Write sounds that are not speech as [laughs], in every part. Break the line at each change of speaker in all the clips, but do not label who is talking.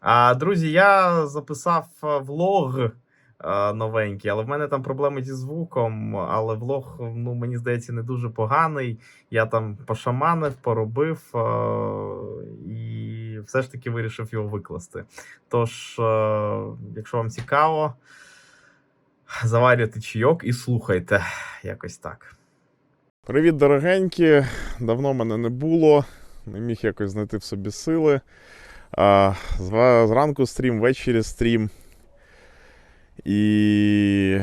А, друзі, я записав е, влог е, новенький, але в мене там проблеми зі звуком. Але влог, ну, мені здається, не дуже поганий. Я там пошаманив, поробив е, і все ж таки вирішив його викласти. Тож, якщо вам цікаво, заварюйте чайок і слухайте якось так.
Привіт, дорогенькі. Давно мене не було. Не міг якось знайти в собі сили. Зранку стрім, ввечері стрім. І.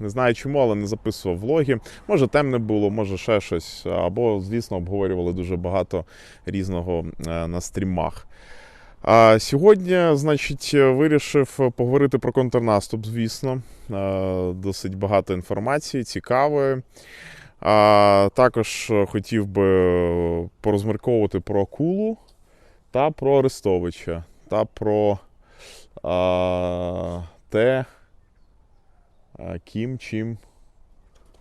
Не знаю чому, але не записував влоги. Може, темне було, може ще щось. Або, звісно, обговорювали дуже багато різного е, на стрімах. А сьогодні, значить, вирішив поговорити про контрнаступ, звісно. Е, Досить багато інформації, цікавої. А також хотів би порозмірковувати про акулу та про Арестовича, та про а, те, ким чим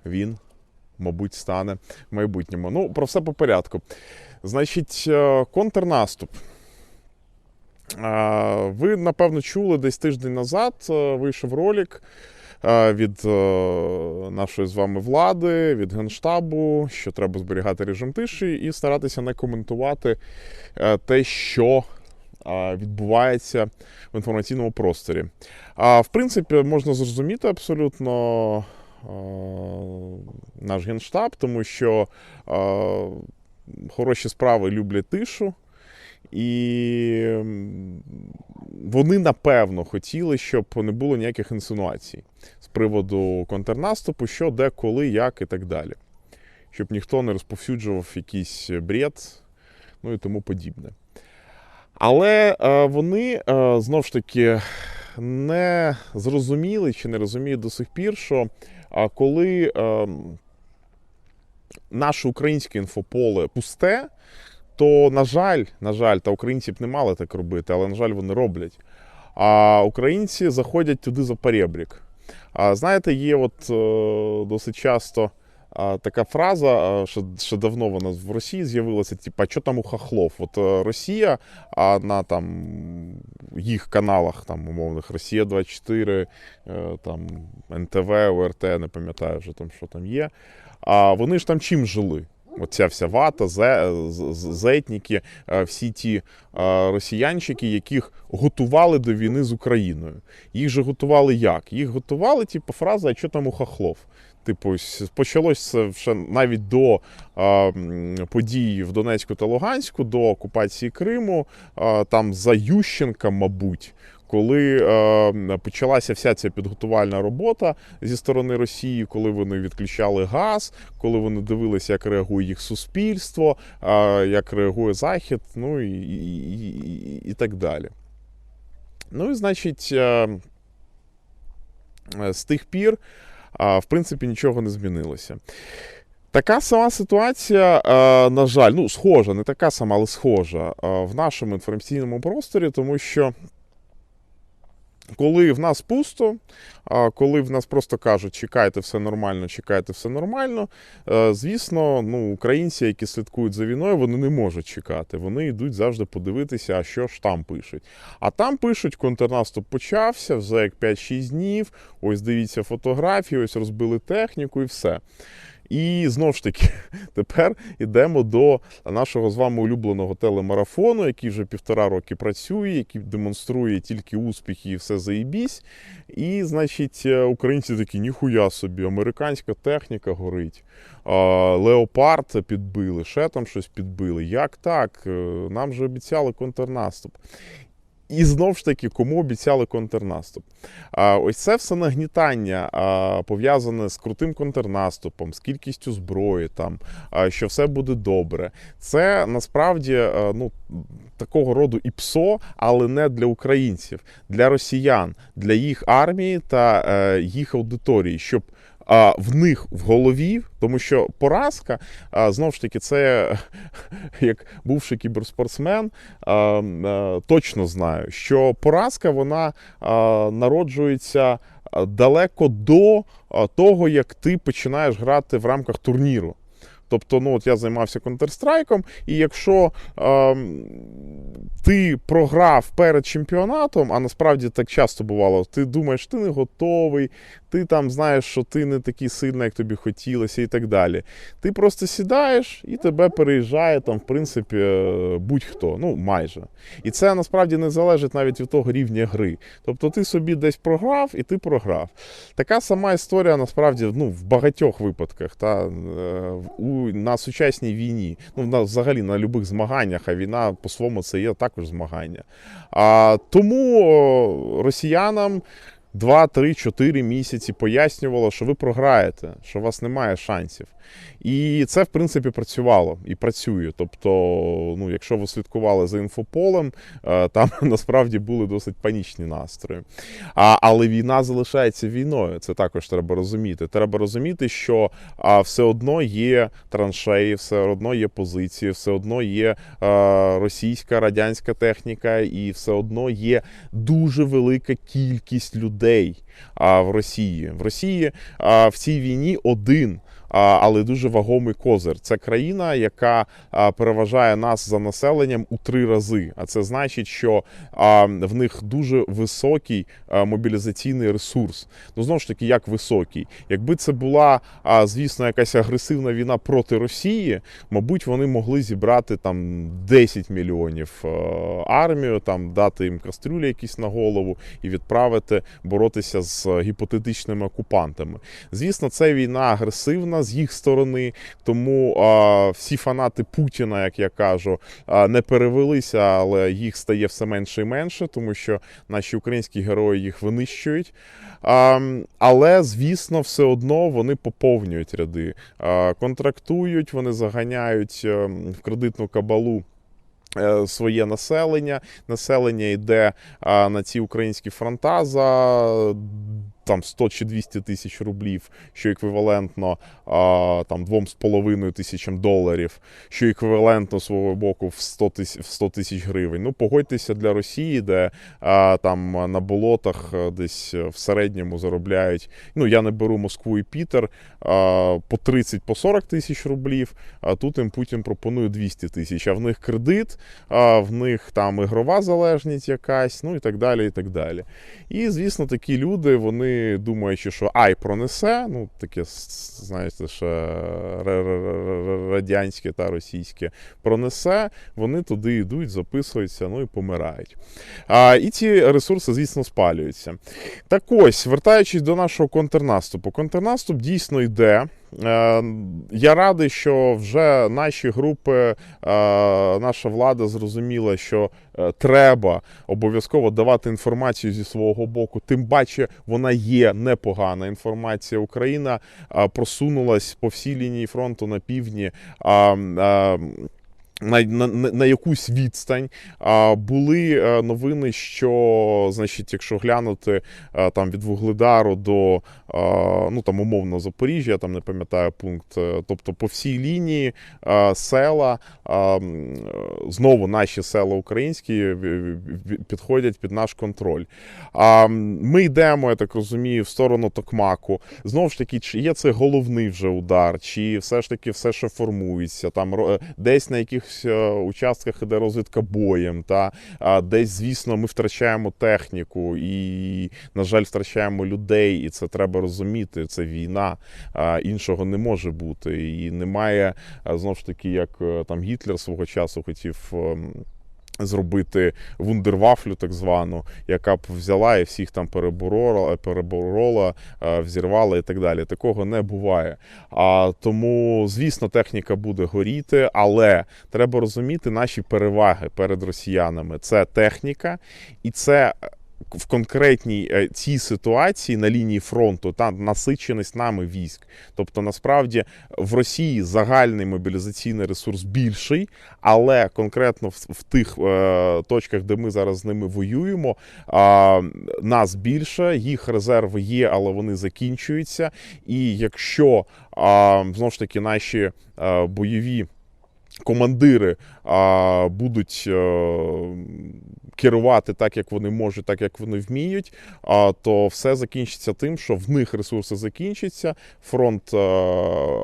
він, мабуть, стане в майбутньому. Ну, про все по порядку. Значить, е, контрнаступ. Ви, напевно, чули десь тиждень назад е, вийшов ролик е, від е, нашої з вами влади, від Генштабу, що треба зберігати режим тиші і старатися не коментувати е, те, що е, відбувається в інформаційному просторі. А в принципі, можна зрозуміти абсолютно е, наш генштаб, тому що е, хороші справи люблять тишу. І вони напевно хотіли, щоб не було ніяких інсинуацій з приводу контрнаступу, що, де, коли, як і так далі. Щоб ніхто не розповсюджував якийсь бред, ну і тому подібне. Але е, вони е, знов ж таки не зрозуміли чи не розуміють до сих пір, що е, коли е, наше українське інфополе пусте, то, на жаль, на жаль, та українці б не мали так робити, але, на жаль, вони роблять. А українці заходять туди за перебрік. А знаєте, є от е, досить часто така фраза, що, що давно вона в Росії з'явилася, типа, що там у хахлов? От е, Росія, а на там їх каналах, там, умовних, Росія 24, е, там НТВ, ОРТ, не пам'ятаю вже там, що там є. А вони ж там чим жили? Оця вся вата, з- зетніки, е, всі ті е, росіянчики, яких готували до війни з Україною. Їх же готували як? Їх готували, типу, фраза, а що там у хахлов? Типу, це ще навіть до е, подій в Донецьку та Луганську, до окупації Криму, е, там за Ющенка, мабуть. Коли е, почалася вся ця підготувальна робота зі сторони Росії, коли вони відключали газ, коли вони дивилися, як реагує їх суспільство, а, як реагує Захід, ну і, і, і, і так далі. Ну і значить, е, е, з тих пір, а, в принципі, нічого не змінилося. Така сама ситуація, е, на жаль, ну, схожа, не така сама, але схожа е, в нашому інформаційному просторі, тому що коли в нас пусто, коли в нас просто кажуть, чекайте, все нормально, чекайте, все нормально. е, Звісно, ну, українці, які слідкують за війною, вони не можуть чекати. Вони йдуть завжди подивитися, а що ж там пишуть. А там пишуть, контрнаступ почався, вже як 5-6 днів. Ось дивіться фотографії, ось розбили техніку і все. І знову ж таки, [laughs] тепер йдемо до нашого з вами улюбленого телемарафону, який вже півтора роки працює, який демонструє тільки успіхи і все заєбісь. І, значить, е, українці такі, ніхуя собі, американська техніка горить. Леопард підбили, ще там щось підбили. Як так? Е, Нам же обіцяли контрнаступ. І знов ж таки, кому обіцяли контрнаступ? А, ось це все нагнітання пов'язане з крутим контрнаступом, з кількістю зброї, там, що все буде добре. Це насправді а, ну, такого роду ІПСО, але не для українців, для росіян, для їх армії та е, їх аудиторії, щоб а, в них в голові, тому що поразка, а, знову ж таки, це [laughs] як бувший кіберспортсмен, а, а, точно знаю, що поразка вона а, народжується далеко до того, як ти починаєш грати в рамках турніру. Тобто, ну от я займався Counter-Strike, і якщо ем, ти програв перед чемпіонатом, а насправді так часто бувало. Ти думаєш, ти не готовий, ти там знаєш, що ти не такий сильний, як тобі хотілося, і так далі. Ти просто сідаєш і тебе переїжджає там, в принципі, е, будь-хто, ну майже. І це насправді не залежить навіть від того рівня гри. Тобто ти собі десь програв і ти програв. Така сама історія насправді ну, в багатьох випадках. Та, е, у, на сучасній війні, ну на, взагалі на будь-яких змаганнях, а війна по-своєму це є також змагання. А, тому росіянам. 2, 3, 4 місяці пояснювало, що ви програєте, що у вас немає шансів. І це, в принципі, працювало і працює. Тобто, ну, якщо ви слідкували за інфополем, е, там [laughs] насправді були досить панічні настрої. А, але війна залишається війною. Це також треба розуміти. Треба розуміти, що а, все одно є траншеї, все одно є позиції, все одно є е, російська радянська техніка, і все одно є дуже велика кількість людей а, в Росії. В Росії а, в цій війні один. Але дуже вагомий козир. Це країна, яка переважає нас за населенням у три рази. А це значить, що в них дуже високий мобілізаційний ресурс. Ну знову ж таки, як високий. Якби це була, звісно, якась агресивна війна проти Росії, мабуть, вони могли зібрати там 10 мільйонів армію, там дати їм кастрюлі якісь на голову і відправити боротися з гіпотетичними окупантами. Звісно, це війна агресивна з їх сторони, тому а, всі фанати Путіна, як я кажу, а, не перевелися, але їх стає все менше і менше, тому що наші українські герої їх винищують. А, але, звісно, все одно вони поповнюють ряди, а, контрактують, вони заганяють е, в кредитну кабалу. е, Своє населення, населення йде а, на ці українські фронта за там 100 чи 200 тисяч рублів, що еквівалентно а, там 2,5 тисячам доларів, що еквівалентно свого боку в 100 тисяч, в 100 тисяч гривень. Ну, погодьтеся для Росії, де а, там на болотах десь в середньому заробляють. Ну, я не беру Москву і Пітер а, по 30 по 40 тисяч рублів. А тут їм Путін пропонує 200 тисяч. А в них кредит, а в них там ігрова залежність якась, ну і так далі. І так далі. І, звісно, такі люди, вони думаючи, що ай пронесе, ну таке, знаєте, ще радянське та російське пронесе, вони туди йдуть, записуються, ну і помирають. А, і ці ресурси, звісно, спалюються. Так ось, вертаючись до нашого контрнаступу, контрнаступ дійсно йде. Е, Я радий, що вже наші групи, е, наша влада зрозуміла, що е, треба обов'язково давати інформацію зі свого боку. Тим паче, вона є непогана інформація. Україна просунулась по всій лінії фронту на півдні. А, а, на, на, на якусь відстань а, були е, новини, що значить, якщо глянути е, там від Вугледару до е, ну там умовно Запоріжжя, я там не пам'ятаю пункт. Тобто по всій лінії е, села е, знову наші села українські підходять під наш контроль. А ми йдемо, я так розумію, в сторону Токмаку. Знову ж таки, чи є це головний вже удар, чи все ж таки все, що формується, там десь на якихось е, участках іде розвідка боєм, та десь, звісно, ми втрачаємо техніку і, на жаль, втрачаємо людей, і це треба розуміти. Це війна, іншого не може бути. І немає знов ж таки, як е, там Гітлер свого часу хотів. Зробити вундервафлю, так звану, яка б взяла і всіх там переборола, переборола, е, взірвала і так далі. Такого не буває. А тому, звісно, техніка буде горіти, але треба розуміти наші переваги перед росіянами. Це техніка, і це е, в конкретній е, цій ситуації на лінії фронту та насиченість нами військ. Тобто, насправді в Росії загальний мобілізаційний ресурс більший, але конкретно в, в тих е, точках, де ми зараз з ними воюємо, а, нас більше, їх резерви є, але вони закінчуються. І якщо а, знову ж таки наші а, бойові командири а, будуть е, керувати так, як вони можуть, так як вони вміють, а, то все закінчиться тим, що в них ресурси закінчаться, фронт е,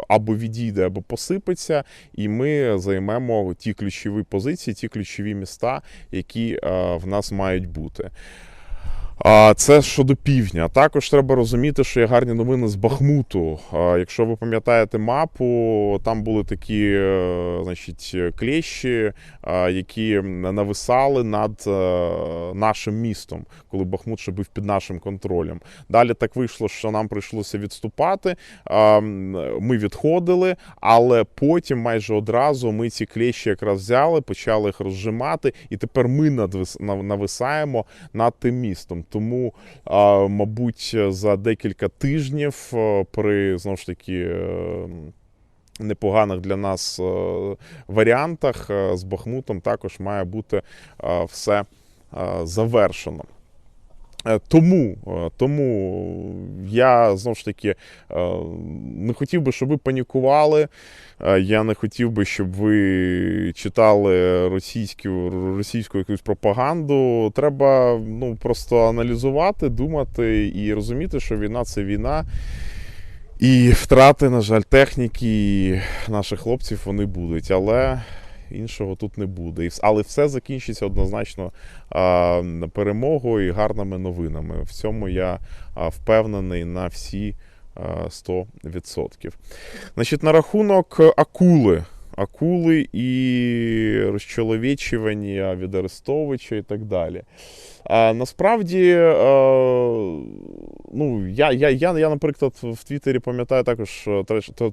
або відійде, або посипеться, і ми займемо ті ключові позиції, ті ключові міста, які е, в нас мають бути. А це щодо півдня. Також треба розуміти, що є гарні новини з Бахмуту. Якщо ви пам'ятаєте мапу, там були такі, е, значить, клещі, які нависали над е, нашим містом, коли Бахмут ще був під нашим контролем. Далі так вийшло, що нам прийшлося відступати. Ми відходили, але потім майже одразу ми ці клещі якраз взяли, почали їх розжимати, і тепер ми нависаємо над тим містом. Тому, мабуть, за декілька тижнів е, при знову ж таки. е, Непоганих для нас е, варіантах з Бахмутом також має бути все завершено. Е, Тому, е, тому я знову ж таки е, не хотів би, щоб ви панікували. Я не хотів би, щоб ви читали російську, російську якусь пропаганду. Треба ну, просто аналізувати, думати і розуміти, що війна це війна. І втрати, на жаль, техніки наших хлопців вони будуть. Але іншого тут не буде. Але все закінчиться однозначно перемогою і гарними новинами. В цьому я впевнений на всі 100%. Значить, на рахунок акули. Акули і розчоловічування від Арестовича і так далі. А, насправді, е, ну, я, я, я, я, наприклад, в Твіттері пам'ятаю також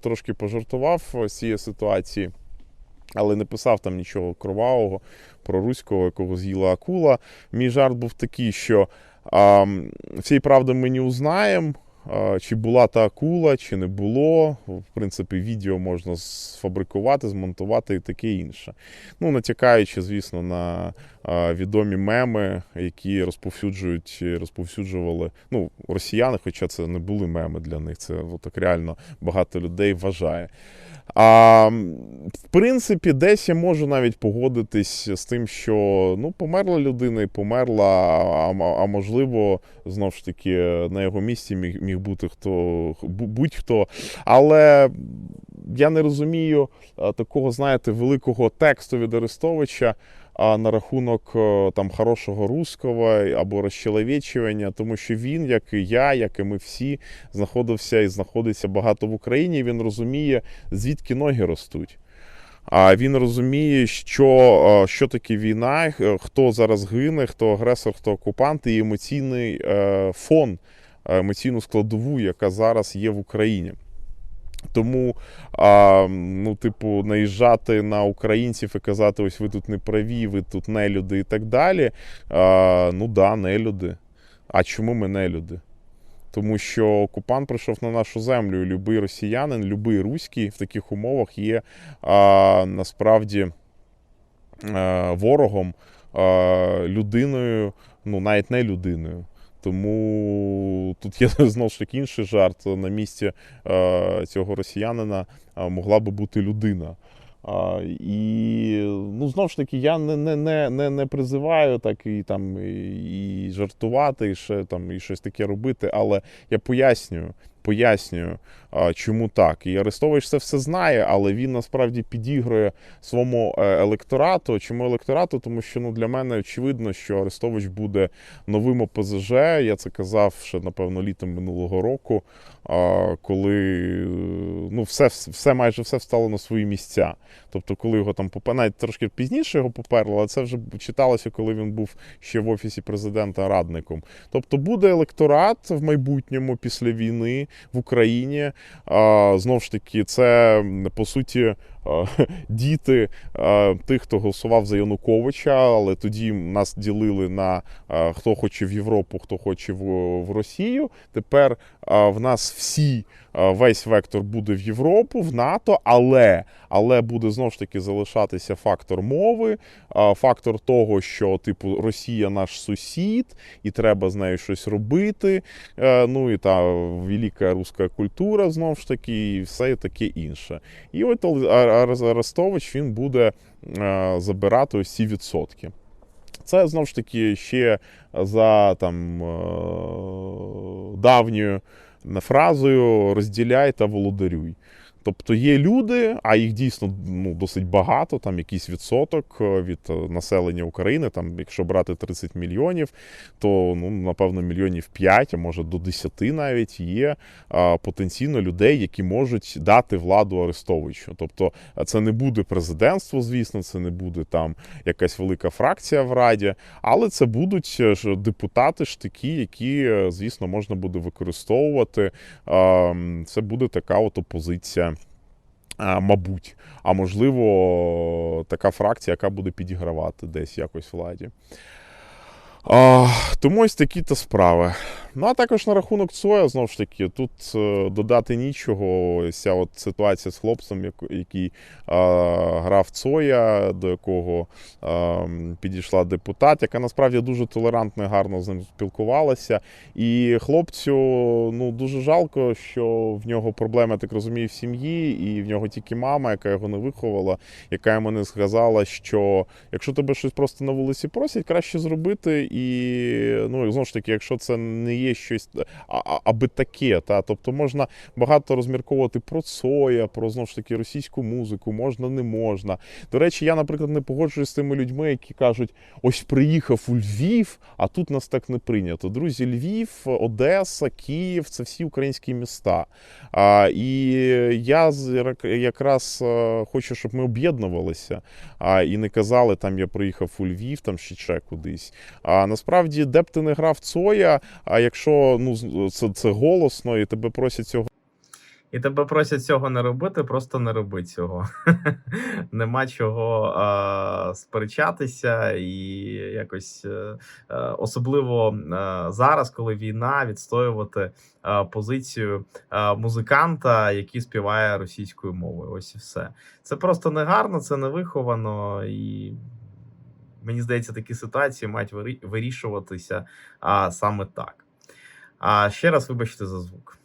трошки пожартував з цієї ситуації, але не писав там нічого кровавого про руського, якого з'їла акула. Мій жарт був такий, що а, всієї правди ми не узнаємо. Чи була та акула, чи не було. В принципі, відео можна сфабрикувати, змонтувати і таке інше. Ну, натякаючи, звісно, на відомі меми, які розповсюджують, розповсюджували ну, росіяни, хоча це не були меми для них, це от так реально багато людей вважає. А, в принципі, десь я можу навіть погодитись з тим, що ну, померла людина і померла, а, а, можливо, знову ж таки, на його місці міг, міг бути хто бу- будь-хто. Але я не розумію такого, знаєте, великого тексту від Арестовича а, на рахунок е, там хорошого русского або розчеловічування, тому що він, як і я, як і ми всі, знаходився і знаходиться багато в Україні. Він розуміє, звідки ноги ростуть. А він розуміє, що, е, що таке війна, хто зараз гине, хто агресор, хто окупант, і емоційний е, фон, емоційну складову, яка зараз є в Україні. Тому, а, ну, типу, наїжджати на українців і казати, ось ви тут не праві, ви тут нелюди і так далі. А, ну да, нелюди. А чому ми нелюди? Тому що окупант прийшов на нашу землю, і любий росіянин, любий руський в таких умовах є а, насправді а, ворогом, а, людиною, ну навіть не людиною. Тому тут є [laughs] знову ж таки інший жарт. На місці е, цього росіянина е, могла би бути людина. А, і ну, знову ж таки, я не, не, не, не, не призиваю так і там і, жартувати, і ще там і щось таке робити, але я пояснюю, пояснюю, чому так. І Арестович це все знає, але він насправді підігрує своєму е, електорату. Чому електорату? Тому що ну, для мене очевидно, що Арестович буде новим ОПЗЖ. Я це казав ще, напевно, літом минулого року, коли ну, все, все майже все встало на свої місця. Тобто, коли його там навіть трошки пізніше його поперли, але це вже читалося, коли він був ще в офісі президента радником. Тобто буде електорат в майбутньому після війни в Україні. Знову ж таки, це по суті. А, [laughs] Діти тих, хто голосував за Януковича, але тоді нас ділили на хто хоче в Європу, хто хоче в, Росію. Тепер в нас всі весь вектор буде в Європу, в НАТО, але, але буде знову ж таки залишатися фактор мови, фактор того, що типу Росія наш сусід, і треба з нею щось робити. Е, Ну і та велика руська культура, знову ж таки, і все таке інше. І от Арестович він буде е, забирати усі відсотки. Це знову ж таки ще за там е, давньою фразою розділяй та володарюй. Тобто є люди, а їх дійсно ну, досить багато, там якийсь відсоток е, від е, населення України. Там, якщо брати 30 мільйонів, то ну, напевно мільйонів 5, а може до 10 навіть є а, потенційно людей, які можуть дати владу Арестовичу. Тобто це не буде президентство, звісно, це не буде там якась велика фракція в Раді, але це будуть е, ж депутати такі, які, е, звісно, можна буде використовувати. А, Це буде така от опозиція. Мабуть, а можливо, така фракція, яка буде підігравати десь якось владі. А, тому ось такі то справи. Ну а також на рахунок Цоя, знову ж таки, тут е, додати нічого. Ця от ситуація з хлопцем, який е, грав Цоя, до якого е, підійшла депутат, яка насправді дуже толерантно і гарно з ним спілкувалася. І хлопцю ну дуже жалко, що в нього проблеми, так розумію, в сім'ї, і в нього тільки мама, яка його не виховала, яка йому не сказала, що якщо тебе щось просто на вулиці просять, краще зробити. І ну знову ж таки, якщо це не є щось аби таке, та тобто можна багато розмірковувати про Цоя, про знову ж таки російську музику, можна, не можна. До речі, я, наприклад, не погоджуюсь з тими людьми, які кажуть: ось приїхав у Львів, а тут нас так не прийнято. Друзі, Львів, Одеса, Київ це всі українські міста. А, і я якраз е, хочу, щоб ми об'єднувалися а, і не казали, там я приїхав у Львів, там ще ще кудись. А насправді, де б ти не грав Цоя, а якщо ну це, це голосно і тебе просять цього.
І тебе просять цього не робити, просто не роби цього. [laughs] Нема чого а, сперечатися і якось е, е, особливо е, зараз, коли війна, відстоювати е, позицію е, музиканта, який співає російською мовою. Ось і все. Це просто негарно, це не виховано і. Мені здається, такі ситуації мають вирішуватися а, саме так. А ще раз вибачте за звук.